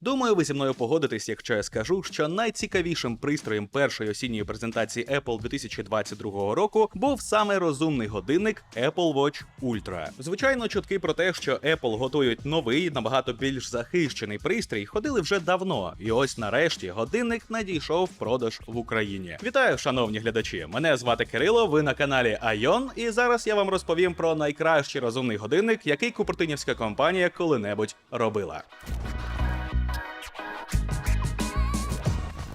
Думаю, ви зі мною погодитесь, якщо я скажу, що найцікавішим пристроєм першої осінньої презентації Apple 2022 року був саме розумний годинник Apple Watch Ultra. Звичайно, чутки про те, що Apple готують новий, набагато більш захищений пристрій, ходили вже давно, і ось нарешті годинник надійшов в продаж в Україні. Вітаю, шановні глядачі! Мене звати Кирило. Ви на каналі Айон, і зараз я вам розповім про найкращий розумний годинник, який купертинівська компанія коли-небудь робила.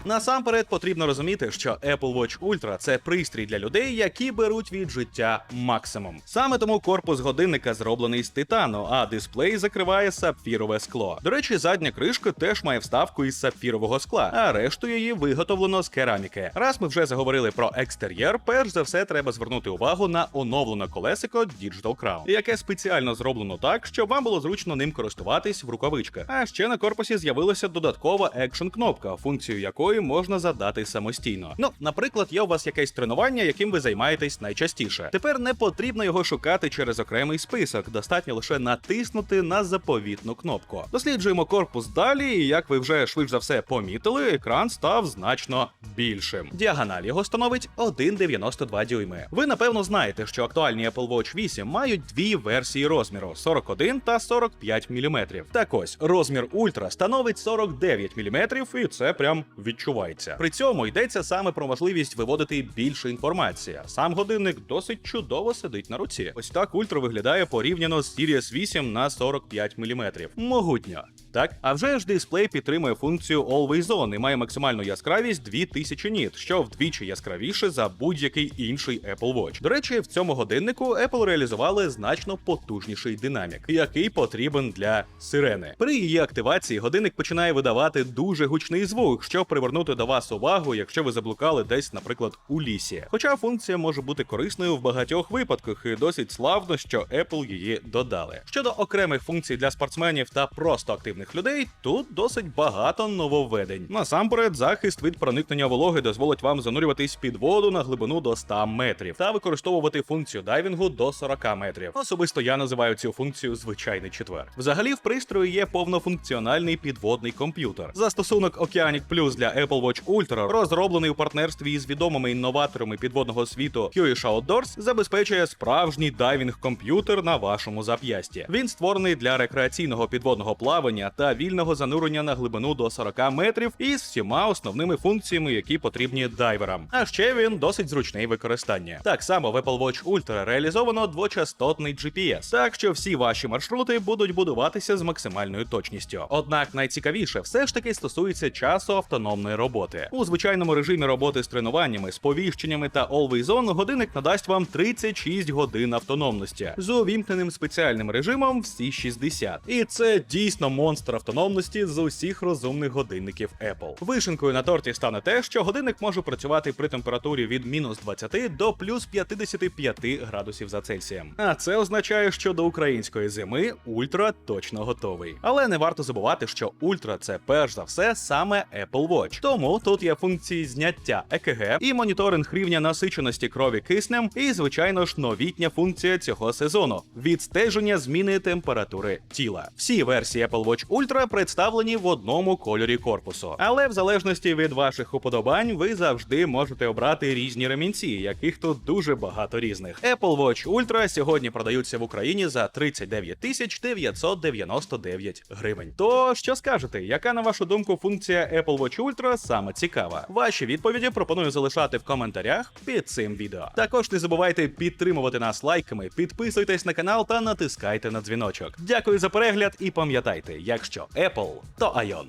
Насамперед потрібно розуміти, що Apple Watch Ultra – це пристрій для людей, які беруть від життя максимум. Саме тому корпус годинника зроблений з титану, а дисплей закриває сапфірове скло. До речі, задня кришка теж має вставку із сапфірового скла, а решту її виготовлено з кераміки. Раз ми вже заговорили про екстер'єр, перш за все треба звернути увагу на оновлене колесико Digital Crown, яке спеціально зроблено так, щоб вам було зручно ним користуватись в рукавичках. А ще на корпусі з'явилася додаткова екшн кнопка, функцію якої можна задати самостійно. Ну, наприклад, є у вас якесь тренування, яким ви займаєтесь найчастіше. Тепер не потрібно його шукати через окремий список, достатньо лише натиснути на заповітну кнопку. Досліджуємо корпус далі, і як ви вже швидше за все помітили, екран став значно більшим. Діагональ його становить 1,92 дюйми. Ви напевно знаєте, що актуальні Apple Watch 8 мають дві версії розміру 41 та 45 мм. Так ось розмір Ultra становить 49 мм, і це прям відчувається. При цьому йдеться саме про можливість виводити більше інформації. Сам годинник досить чудово сидить на руці. Ось так ультра виглядає порівняно з Sirius 8 на 45 мм. Могутньо. Так, а вже ж дисплей підтримує функцію Always On і має максимальну яскравість 2000 ніт, що вдвічі яскравіше за будь-який інший Apple Watch. До речі, в цьому годиннику Apple реалізували значно потужніший динамік, який потрібен для сирени. При її активації годинник починає видавати дуже гучний звук, щоб привернути до вас увагу, якщо ви заблукали десь, наприклад, у лісі. Хоча функція може бути корисною в багатьох випадках, і досить славно, що Apple її додали. Щодо окремих функцій для спортсменів та просто активних людей, тут досить багато нововведень. Насамперед, захист від проникнення вологи дозволить вам занурюватись під воду на глибину до 100 метрів та використовувати функцію дайвінгу до 40 метрів. Особисто я називаю цю функцію звичайний четвер. Взагалі, в пристрої є повнофункціональний підводний комп'ютер. Застосунок Oceanic Plus для Apple Watch Ultra, розроблений у партнерстві із відомими інноваторами підводного світу Huish Outdoors, забезпечує справжній дайвінг-комп'ютер на вашому зап'ясті. Він створений для рекреаційного підводного плавання та вільного занурення на глибину до 40 метрів із всіма основними функціями, які потрібні дайверам. А ще він досить зручний в використанні. Так само в Apple Watch Ultra реалізовано двочастотний GPS, так що всі ваші маршрути будуть будуватися з максимальною точністю. Однак найцікавіше все ж таки стосується часу автономної роботи. У звичайному режимі роботи з тренуваннями, сповіщеннями та Always On годинник надасть вам 36 годин автономності з увімкненим спеціальним режимом всі 60. І це дійсно монстр автономності з усіх розумних годинників Apple. Вишенкою на торті стане те, що годинник може працювати при температурі від мінус 20 до плюс 55 градусів за Цельсієм. А це означає, що до української зими ультра точно готовий. Але не варто забувати, що ультра це перш за все саме Apple Watch. Тому тут є функції зняття ЕКГ і моніторинг рівня насиченості крові киснем, і звичайно ж новітня функція цього сезону відстеження зміни температури тіла. Всі версії Apple Watch Ultra представлені в одному кольорі корпусу, але в залежності від ваших уподобань, ви завжди можете обрати різні ремінці, яких тут дуже багато різних. Apple Watch Ultra сьогодні продаються в Україні за 39 тисяч 999 гривень. То що скажете, яка на вашу думку функція Apple Watch Ultra саме цікава? Ваші відповіді пропоную залишати в коментарях під цим відео. Також не забувайте підтримувати нас лайками, підписуйтесь на канал та натискайте на дзвіночок. Дякую за перегляд і пам'ятайте, якщо Apple, то Ion.